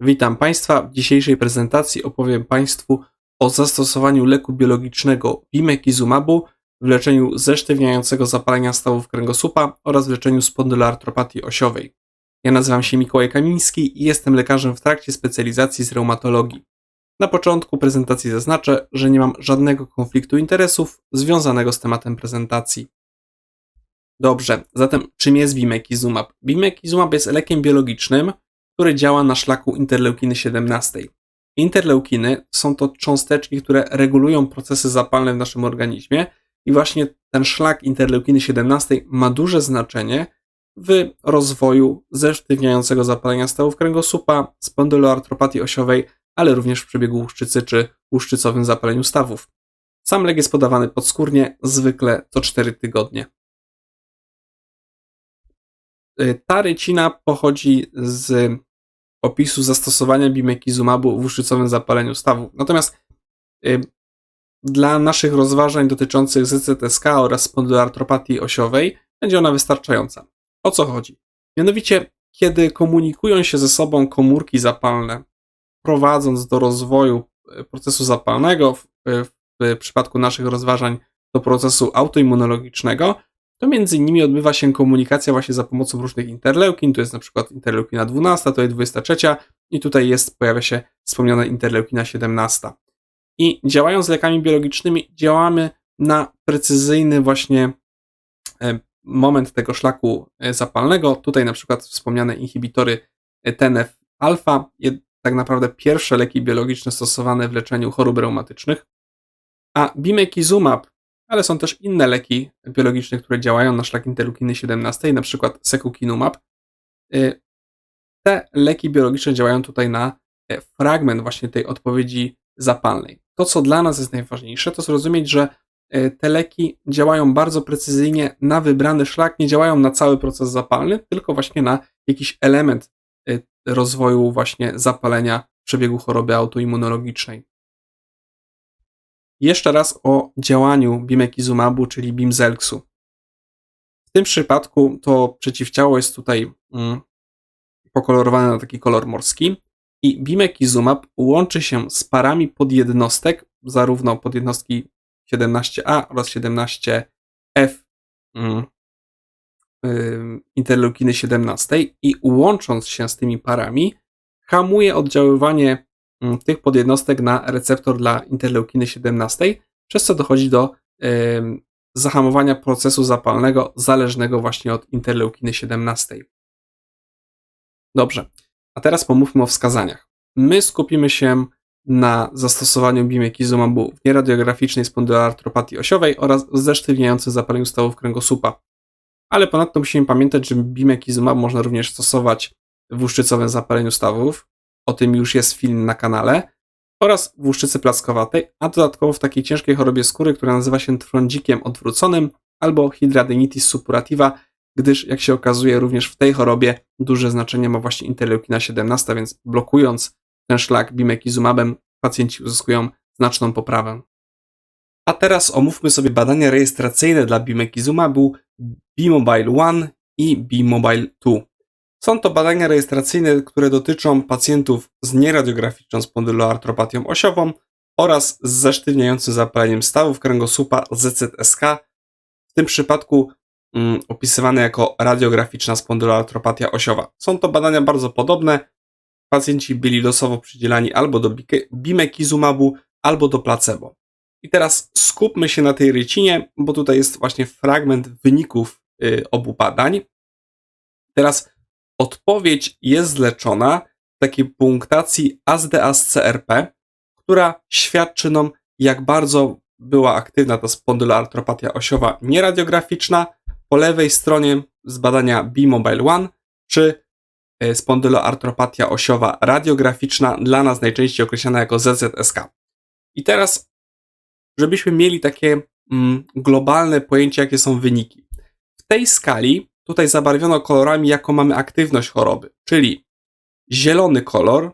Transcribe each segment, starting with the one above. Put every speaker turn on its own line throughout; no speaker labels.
Witam Państwa. W dzisiejszej prezentacji opowiem Państwu o zastosowaniu leku biologicznego Bimekizumabu w leczeniu zesztywniającego zapalenia stawów kręgosłupa oraz w leczeniu spondyloartropatii osiowej. Ja nazywam się Mikołaj Kamiński i jestem lekarzem w trakcie specjalizacji z reumatologii. Na początku prezentacji zaznaczę, że nie mam żadnego konfliktu interesów związanego z tematem prezentacji. Dobrze, zatem czym jest Bimekizumab? Bimekizumab jest lekiem biologicznym, który działa na szlaku interleukiny 17. Interleukiny są to cząsteczki, które regulują procesy zapalne w naszym organizmie i właśnie ten szlak interleukiny 17 ma duże znaczenie w rozwoju zesztywniającego zapalenia stawów kręgosłupa, spondyloartropatii osiowej, ale również w przebiegu łuszczycy czy łuszczycowym zapaleniu stawów. Sam lek jest podawany podskórnie, zwykle co 4 tygodnie. Y, ta rycina pochodzi z opisu zastosowania bimekizumabu w łuszczycowym zapaleniu stawów. Natomiast y, dla naszych rozważań dotyczących ZZSK oraz spondyloartropatii osiowej będzie ona wystarczająca. O co chodzi? Mianowicie, kiedy komunikują się ze sobą komórki zapalne, prowadząc do rozwoju y, procesu zapalnego, w, w przypadku naszych rozważań do procesu autoimmunologicznego, to między nimi odbywa się komunikacja właśnie za pomocą różnych interleukin, tu jest na przykład interleukina 12, to jest 23 i tutaj jest, pojawia się wspomniana interleukina 17. I działając z lekami biologicznymi działamy na precyzyjny właśnie e, moment tego szlaku e, zapalnego. Tutaj na przykład wspomniane inhibitory e, TNF-alfa, tak naprawdę pierwsze leki biologiczne stosowane w leczeniu chorób reumatycznych. A bimekizumab ale są też inne leki biologiczne, które działają na szlak interleukiny 17, na przykład secukinumab. Y, te leki biologiczne działają tutaj na e, fragment właśnie tej odpowiedzi zapalnej. To, co dla nas jest najważniejsze, to zrozumieć, że e, te leki działają bardzo precyzyjnie na wybrany szlak, nie działają na cały proces zapalny, tylko właśnie na jakiś element e, rozwoju właśnie zapalenia w przebiegu choroby autoimmunologicznej. Jeszcze raz o działaniu bimekizumabu, czyli bimzelksu. W tym przypadku to przeciwciało jest tutaj mm, pokolorowane na taki kolor morski i bimekizumab łączy się z parami podjednostek, zarówno podjednostki 17A oraz 17F mm, interleukiny 17 i łącząc się z tymi parami hamuje oddziaływanie tych podjednostek na receptor dla interleukiny 17, przez co dochodzi do zahamowania procesu zapalnego zależnego właśnie od interleukiny 17. Dobrze, a teraz pomówmy o wskazaniach. My skupimy się na zastosowaniu bimekizumabu w nieradiograficznej spondyloartropatii osiowej oraz zesztywniającym zapaleniu stawów kręgosłupa. Ale ponadto musimy pamiętać, że bimekizumab można również stosować w łuszczycowym zapaleniu stawów, o tym już jest film na kanale, oraz w łuszczycy plackowatej, a dodatkowo w takiej ciężkiej chorobie skóry, która nazywa się trądzikiem odwróconym albo hidradenitis suppurativa, gdyż jak się okazuje również w tej chorobie duże znaczenie ma właśnie interleukina 17, więc blokując ten szlak bimekizumabem pacjenci uzyskują znaczną poprawę. A teraz omówmy sobie badania rejestracyjne dla bimekizumabu B-Mobile 1 i B-Mobile 2. Są to badania rejestracyjne, które dotyczą pacjentów z nieradiograficzną spondyloartropatią osiową oraz z zesztywniającym zapaleniem stawów kręgosłupa ZZSK, w tym przypadku mm, opisywane jako radiograficzna spondyloartropatia osiowa. Są to badania bardzo podobne. Pacjenci byli losowo przydzielani albo do bimekizumabu, albo do placebo. I teraz skupmy się na tej rycinie, bo tutaj jest właśnie fragment wyników y, obu badań. Teraz Odpowiedź jest zleczona w takiej punktacji ASD-ASCRP, która świadczy nam, jak bardzo była aktywna ta spondyloartropatia osiowa nieradiograficzna. Po lewej stronie z badania B-Mobile One, czy e, spondyloartropatia osiowa radiograficzna, dla nas najczęściej określana jako ZZSK. I teraz, żebyśmy mieli takie mm, globalne pojęcie, jakie są wyniki. W tej skali Tutaj zabarwiono kolorami, jaką mamy aktywność choroby, czyli zielony kolor,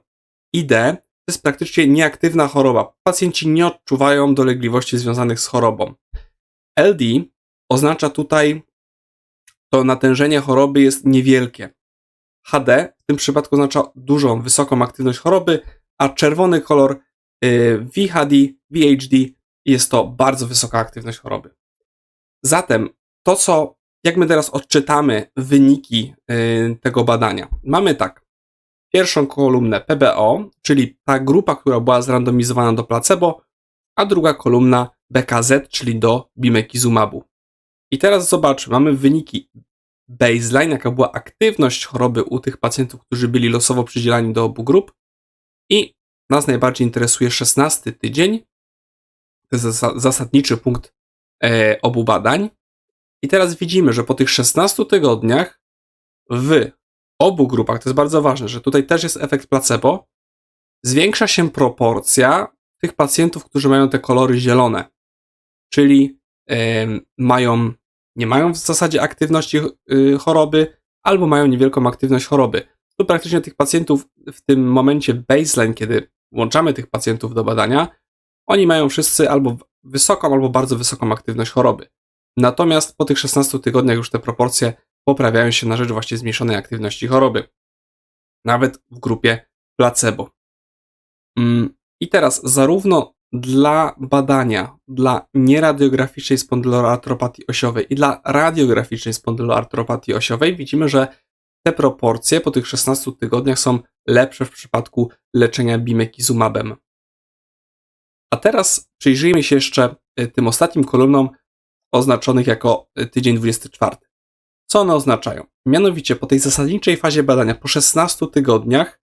ID, to jest praktycznie nieaktywna choroba. Pacjenci nie odczuwają dolegliwości związanych z chorobą. LD oznacza tutaj to natężenie choroby jest niewielkie. HD w tym przypadku oznacza dużą, wysoką aktywność choroby, a czerwony kolor y, VHD, VHD jest to bardzo wysoka aktywność choroby. Zatem to, co, jak my teraz odczytamy wyniki y, tego badania, mamy tak. Pierwszą kolumnę PBO, czyli ta grupa, która była zrandomizowana do placebo, a druga kolumna BKZ, czyli do bimekizumabu. I teraz zobaczmy, mamy wyniki baseline, jaka była aktywność choroby u tych pacjentów, którzy byli losowo przydzielani do obu grup. I nas najbardziej interesuje 16 tydzień, to jest zasadniczy punkt e, obu badań. I teraz widzimy, że po tych 16 tygodniach w obu grupach, to jest bardzo ważne, że tutaj też jest efekt placebo, zwiększa się proporcja tych pacjentów, którzy mają te kolory zielone, czyli e, mają nie mają w zasadzie aktywności y, choroby, albo mają niewielką aktywność choroby. Tu praktycznie tych pacjentów w tym momencie baseline, kiedy włączamy tych pacjentów do badania, oni mają wszyscy albo wysoką, albo bardzo wysoką aktywność choroby. Natomiast po tych 16 tygodniach już te proporcje poprawiają się na rzecz właśnie zmniejszonej aktywności choroby. Nawet w grupie placebo. Mm, I teraz zarówno dla badania dla nieradiograficznej spondyloartropatii osiowej i dla radiograficznej spondyloartropatii osiowej widzimy, że te proporcje po tych 16 tygodniach są lepsze w przypadku leczenia bimekizumabem. A teraz przyjrzyjmy się jeszcze y, tym ostatnim kolumnom oznaczonych jako y, tydzień 24. Co one oznaczają? Mianowicie po tej zasadniczej fazie badania po 16 tygodniach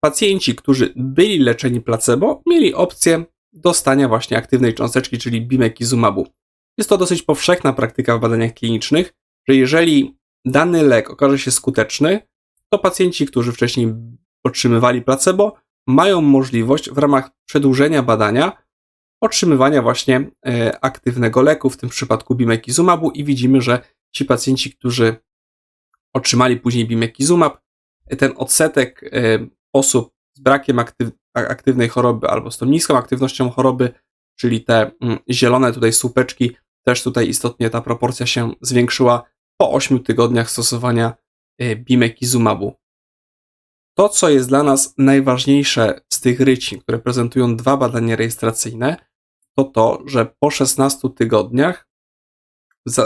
pacjenci, którzy byli leczeni placebo, mieli opcję dostania właśnie aktywnej cząsteczki, czyli bimekizumabu. Jest to dosyć powszechna praktyka w badaniach klinicznych, że jeżeli dany lek okaże się skuteczny, to pacjenci, którzy wcześniej otrzymywali placebo, mają możliwość w ramach przedłużenia badania otrzymywania właśnie e, aktywnego leku, w tym przypadku bimekizumabu i widzimy, że ci pacjenci, którzy otrzymali później bimekizumab, ten odsetek e, osób z brakiem aktyw aktywnej choroby albo z tą niską aktywnością choroby, czyli te mm, zielone tutaj słupeczki, też tutaj istotnie ta proporcja się zwiększyła po 8 tygodniach stosowania bimekizumabu. To, co jest dla nas najważniejsze z tych rycin, które prezentują dwa badania rejestracyjne, to to, że po 16 tygodniach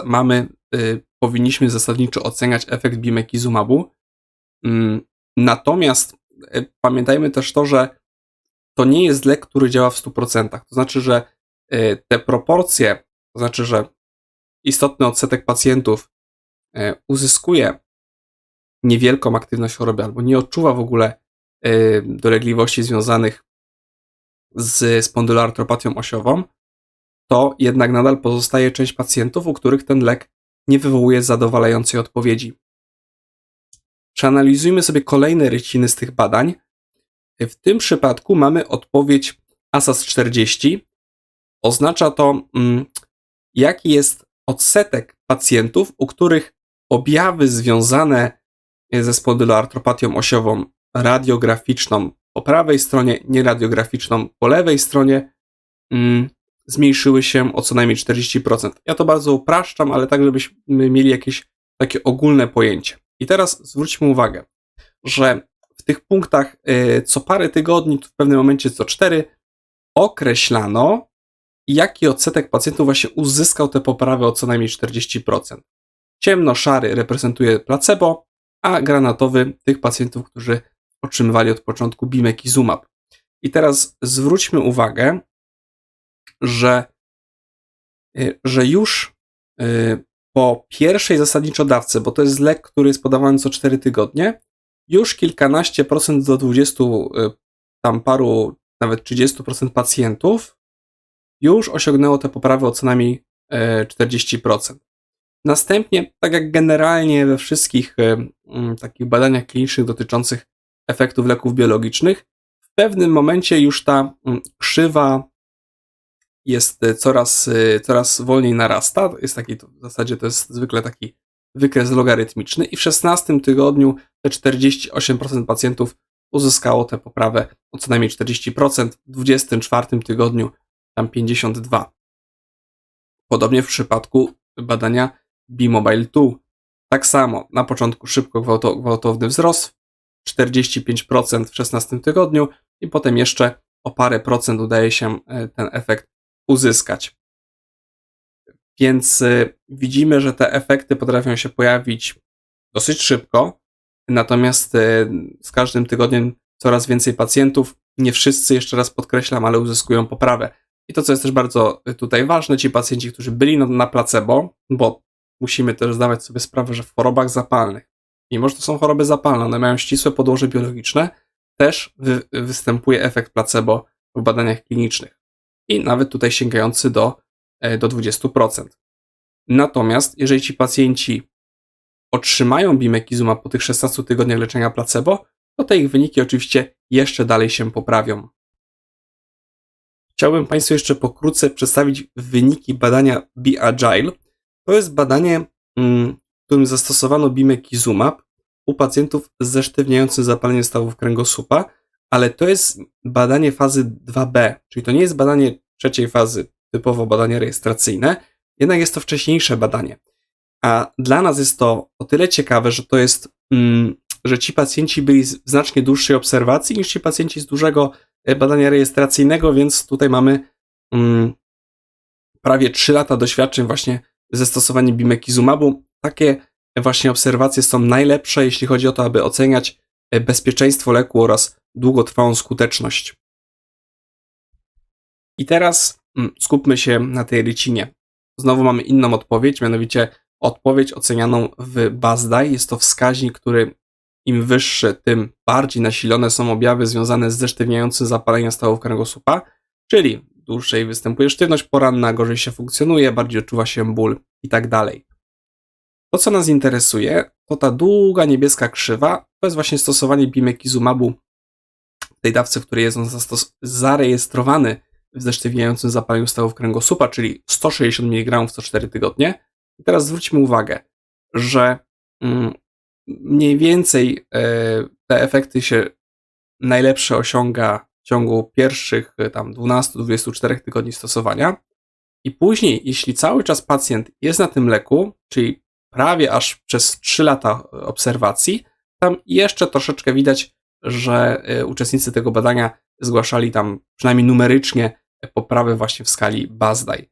mamy, y, powinniśmy zasadniczo oceniać efekt bimekizumabu. Mm, natomiast E, pamiętajmy też to, że to nie jest lek, który działa w 100%. To znaczy, że e, te proporcje, to znaczy, że istotny odsetek pacjentów e, uzyskuje niewielką aktywność choroby albo nie odczuwa w ogóle dolegliwości związanych z spondyloartropatią osiową, to jednak nadal pozostaje część pacjentów, u których ten lek nie wywołuje zadowalającej odpowiedzi. Przeanalizujmy sobie kolejne ryciny z tych badań. W tym przypadku mamy odpowiedź ASAS 40. Oznacza to, mm, jaki jest odsetek pacjentów, u których objawy związane ze spondyloartropatią osiową radiograficzną po prawej stronie, nieradiograficzną po lewej stronie mm, zmniejszyły się o co najmniej 40%. Ja to bardzo upraszczam, ale tak, żebyśmy mieli jakieś takie ogólne pojęcie. I teraz zwróćmy uwagę, że w tych punktach y, co parę tygodni, w pewnym momencie co cztery, określano, jaki odsetek pacjentów właśnie uzyskał tę poprawę o co najmniej 40%. Ciemno-szary reprezentuje placebo, a granatowy tych pacjentów, którzy otrzymywali od początku bimekizumab. I teraz zwróćmy uwagę, że, y, że już y, po pierwszej zasadniczo dawce, bo to jest lek, który jest podawany co 4 tygodnie, już kilkanaście procent do 20, y, tam paru, nawet 30% pacjentów już osiągnęło te poprawy o co najmniej 40%. E, Następnie, tak jak generalnie we wszystkich takich badaniach klinicznych dotyczących efektów leków biologicznych, w pewnym momencie już ta mm, krzywa jest e, coraz, e, coraz wolniej narasta. Jest taki, w zasadzie to jest zwykle taki wykres logarytmiczny i w 16 tygodniu te 48% pacjentów uzyskało tę poprawę o co najmniej 40%, w 24 tygodniu tam 52%. Podobnie w przypadku badania B-Mobile 2. Tak samo na początku szybko gwałto, gwałtowny wzrost, 45% w 16 tygodniu i potem jeszcze o parę procent udaje się e, ten efekt uzyskać. Więc e, widzimy, że te efekty potrafią się pojawić dosyć szybko, natomiast e, z każdym tygodniem coraz więcej pacjentów, nie wszyscy, jeszcze raz podkreślam, ale uzyskują poprawę. I to, co jest też bardzo tutaj ważne, ci pacjenci, którzy byli na placebo, bo musimy też zdawać sobie sprawę, że w chorobach zapalnych, mimo że to są choroby zapalne, one mają ścisłe podłoże biologiczne, też wy, występuje efekt placebo w badaniach klinicznych. I nawet tutaj sięgający do, e, do 20%. Natomiast jeżeli ci pacjenci otrzymają bimekizumab po tych 16 tygodniach leczenia placebo, to te ich wyniki oczywiście jeszcze dalej się poprawią. Chciałbym Państwu jeszcze pokrótce przedstawić wyniki badania B-Agile. To jest badanie, mm, w którym zastosowano bimekizumab u pacjentów ze sztywniejącym zapaleniem stawów kręgosłupa, ale to jest badanie fazy 2b, czyli to nie jest badanie trzeciej fazy, typowo badanie rejestracyjne, jednak jest to wcześniejsze badanie. A dla nas jest to o tyle ciekawe, że to jest, mm, że ci pacjenci byli znacznie dłuższej obserwacji niż ci pacjenci z dużego e, badania rejestracyjnego, więc tutaj mamy mm, prawie 3 lata doświadczeń właśnie ze stosowaniem bimekizumabu. Takie właśnie obserwacje są najlepsze, jeśli chodzi o to, aby oceniać e, bezpieczeństwo leku oraz długotrwałą skuteczność. I teraz mm, skupmy się na tej rycinie. Znowu mamy inną odpowiedź, mianowicie odpowiedź ocenianą w BASDAI. Jest to wskaźnik, który im wyższy, tym bardziej nasilone są objawy związane z zesztywniającym zapaleniem stawów kręgosłupa, czyli dłużej występuje sztywność poranna, gorzej się funkcjonuje, bardziej odczuwa się ból i tak. To, co nas interesuje, to ta długa niebieska krzywa, to jest właśnie stosowanie bimekizumabu w tej dawce, w której jest on zarejestrowany w zesztywniającym zapaleniu stawów kręgosłupa, czyli 160 mg co 4 tygodnie. I teraz zwróćmy uwagę, że mm, mniej więcej e, te efekty się najlepsze osiąga w ciągu pierwszych e, tam 12-24 tygodni stosowania. I później, jeśli cały czas pacjent jest na tym leku, czyli prawie aż przez 3 lata obserwacji, tam jeszcze troszeczkę widać, że e, uczestnicy tego badania zgłaszali tam przynajmniej numerycznie poprawę właśnie w skali BASDAI.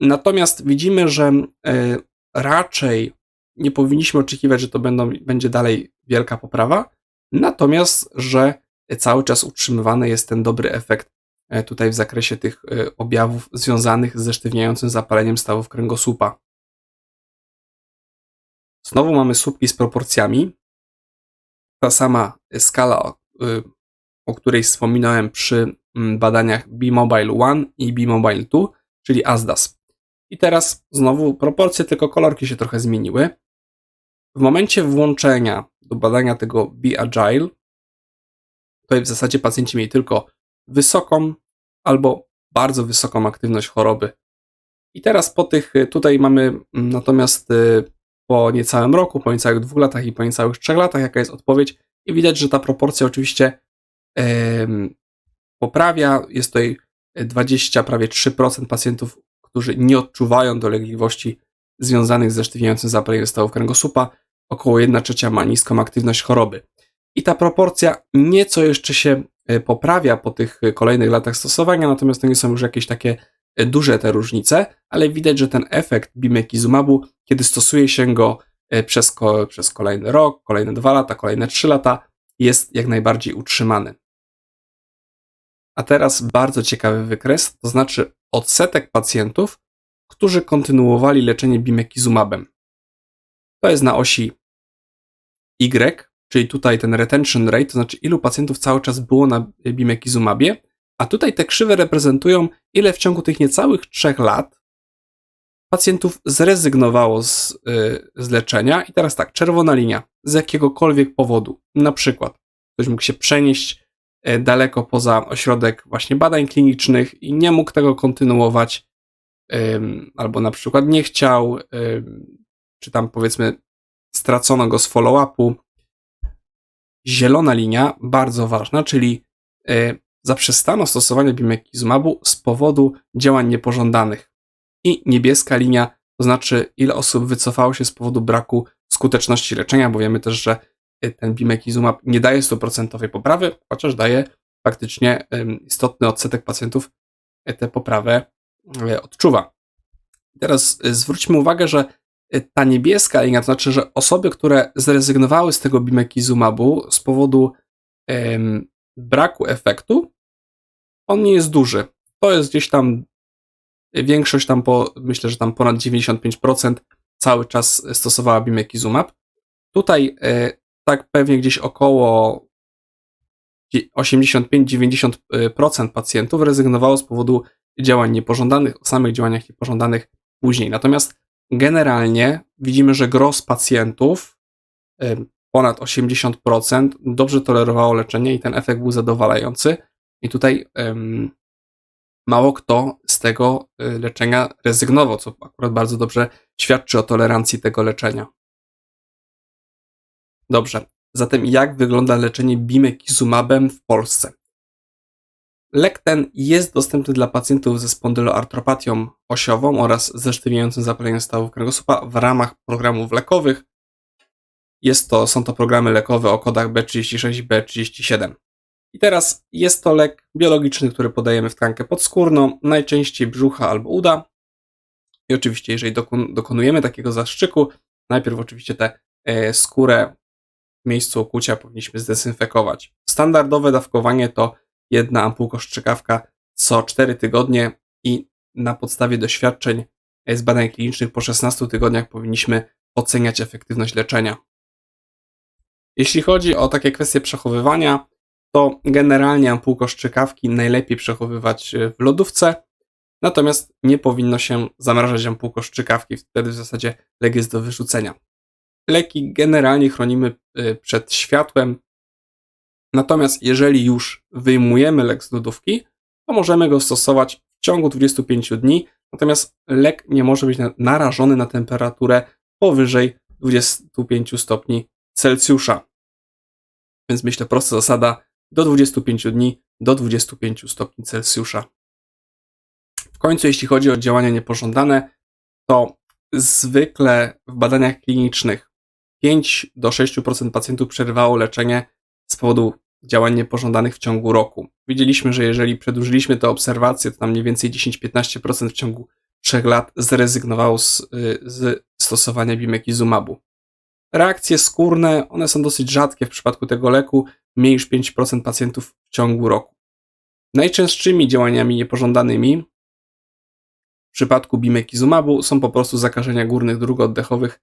Natomiast widzimy, że e, raczej nie powinniśmy oczekiwać, że to będą, będzie dalej wielka poprawa, natomiast, że cały czas utrzymywany jest ten dobry efekt e, tutaj w zakresie tych objawów związanych ze sztywniającym zapaleniem stawów kręgosłupa. Znowu mamy słupki z proporcjami. Ta sama skala, y, o której wspominałem przy mm, badaniach B-Mobile 1 i B-Mobile 2, czyli ASDAS. I teraz znowu proporcje, tylko kolorki się trochę zmieniły. W momencie włączenia do badania tego B-Agile, tutaj w zasadzie pacjenci mieli tylko wysoką albo bardzo wysoką aktywność choroby. I teraz po tych, tutaj mamy mm, natomiast y, po niecałym roku, po niecałych dwóch latach i po niecałych trzech latach, jaka jest odpowiedź. I widać, że ta proporcja oczywiście yy, poprawia. Jest tutaj 20, prawie 3% pacjentów, którzy nie odczuwają dolegliwości związanych ze sztywniejącym zapaleniem stawów kręgosłupa. Około 1 trzecia ma niską aktywność choroby. I ta proporcja nieco jeszcze się e, poprawia po tych kolejnych latach stosowania, natomiast to nie są już jakieś takie duże te różnice, ale widać, że ten efekt bimekizumabu, kiedy stosuje się go e, przez, ko przez kolejny rok, kolejne dwa lata, kolejne trzy lata, jest jak najbardziej utrzymany. A teraz bardzo ciekawy wykres, to znaczy odsetek pacjentów, którzy kontynuowali leczenie bimekizumabem. To jest na osi Y, czyli tutaj ten retention rate, to znaczy ilu pacjentów cały czas było na bimekizumabie, a tutaj te krzywe reprezentują, ile w ciągu tych niecałych trzech lat pacjentów zrezygnowało z, yy, z leczenia. I teraz tak, czerwona linia, z jakiegokolwiek powodu. Na przykład ktoś mógł się przenieść yy, daleko poza ośrodek właśnie badań klinicznych i nie mógł tego kontynuować, albo na przykład nie chciał, czy tam powiedzmy stracono go z follow-upu. Zielona linia, bardzo ważna, czyli y, zaprzestano stosowania bimeklizumabu z powodu działań niepożądanych. I niebieska linia to znaczy, ile osób wycofało się z powodu braku skuteczności leczenia, bo wiemy też, że y, ten bimekizumab nie daje 100% poprawy, chociaż daje faktycznie istotny odsetek pacjentów y, tę poprawę y, odczuwa. Teraz zwróćmy uwagę, że ta niebieska linia, to znaczy, że osoby, które zrezygnowały z tego bimekizumabu z powodu braku efektu, on nie jest duży. To jest gdzieś tam większość tam po, myślę, że tam ponad 95% cały czas stosowała bimekizumab. Tutaj e, tak pewnie gdzieś około 85-90% pacjentów rezygnowało z powodu działań niepożądanych, o samych działaniach niepożądanych później. Natomiast generalnie widzimy, że gros pacjentów, e, ponad 80%, dobrze tolerowało leczenie i ten efekt był zadowalający. I tutaj um, mało kto z tego y, leczenia rezygnował, co akurat bardzo dobrze świadczy o tolerancji tego leczenia. Dobrze, zatem jak wygląda leczenie bimekizumabem w Polsce? Lek ten jest dostępny dla pacjentów ze spondyloartropatią osiową oraz ze sztywniejącym zapaleniem stawów kręgosłupa w ramach programów lekowych. Jest to, są to programy lekowe o kodach B36 i B37. I teraz jest to lek biologiczny, który podajemy w tkankę podskórną, najczęściej brzucha albo uda. I oczywiście, jeżeli dokonujemy takiego zastrzyku, najpierw oczywiście tę e, skórę w miejscu okucia powinniśmy zdezynfekować. Standardowe dawkowanie to jedna ampułka strzykawka co 4 tygodnie i na podstawie doświadczeń z badań klinicznych po 16 tygodniach powinniśmy oceniać efektywność leczenia. Jeśli chodzi o takie kwestie przechowywania, to generalnie ampułko szczykawki najlepiej przechowywać e, w lodówce, natomiast nie powinno się zamrażać ampułko szczykawki, wtedy w zasadzie lek jest do wyrzucenia. Leki generalnie chronimy e, przed światłem, natomiast jeżeli już wyjmujemy lek z lodówki, to możemy go stosować w ciągu 25 dni, natomiast lek nie może być narażony na temperaturę powyżej 25 stopni Celsjusza. Więc myślę, prosta zasada, do 25 dni do 25 stopni Celsjusza. W końcu, jeśli chodzi o działania niepożądane, to zwykle w badaniach klinicznych 5 do 6% pacjentów przerywało leczenie z powodu działań niepożądanych w ciągu roku. Widzieliśmy, że jeżeli przedłużyliśmy te obserwacje, to tam mniej więcej 10-15% w ciągu 3 lat zrezygnowało z, y, z stosowania bimekizumabu. Reakcje skórne, one są dosyć rzadkie w przypadku tego leku, mniej niż 5% pacjentów w ciągu roku. Najczęstszymi działaniami niepożądanymi w przypadku bimekizumabu są po prostu zakażenia górnych dróg oddechowych.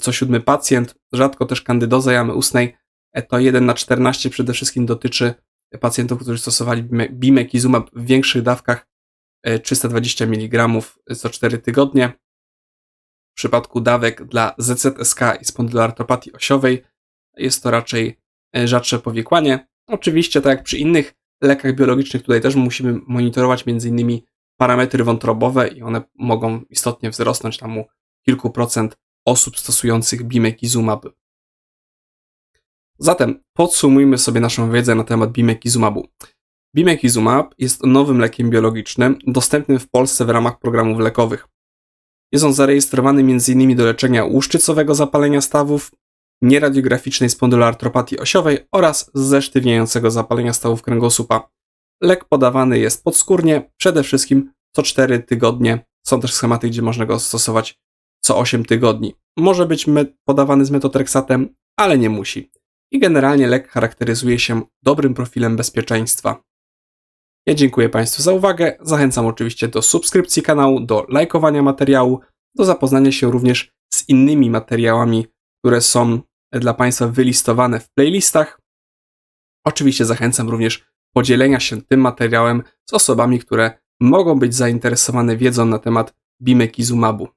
Co siódmy pacjent, rzadko też kandydoza jamy ustnej, e, to 1 na 14 przede wszystkim dotyczy pacjentów, którzy stosowali bimekizumab w większych dawkach 320 e, mg co 4 tygodnie. W przypadku dawek dla ZZSK i spondyloartropatii osiowej jest to raczej rzadsze powikłanie. Oczywiście, tak jak przy innych lekach biologicznych, tutaj też musimy monitorować m.in. parametry wątrobowe i one mogą istotnie wzrosnąć tam u kilku procent osób stosujących bimekizumab. Zatem podsumujmy sobie naszą wiedzę na temat bimekizumabu. Bimekizumab jest nowym lekiem biologicznym dostępnym w Polsce w ramach programów lekowych. Jest on zarejestrowany m.in. do leczenia łuszczycowego zapalenia stawów, nieradiograficznej spondyloartropatii osiowej oraz zesztywniającego zapalenia stawów kręgosłupa. Lek podawany jest podskórnie, przede wszystkim co 4 tygodnie. Są też schematy, gdzie można go stosować co 8 tygodni. Może być podawany z metotreksatem, ale nie musi. I generalnie lek charakteryzuje się dobrym profilem bezpieczeństwa. Ja dziękuję Państwu za uwagę. Zachęcam oczywiście do subskrypcji kanału, do lajkowania materiału, do zapoznania się również z innymi materiałami, które są dla Państwa wylistowane w playlistach. Oczywiście zachęcam również podzielenia się tym materiałem z osobami, które mogą być zainteresowane wiedzą na temat Bimekizumabu.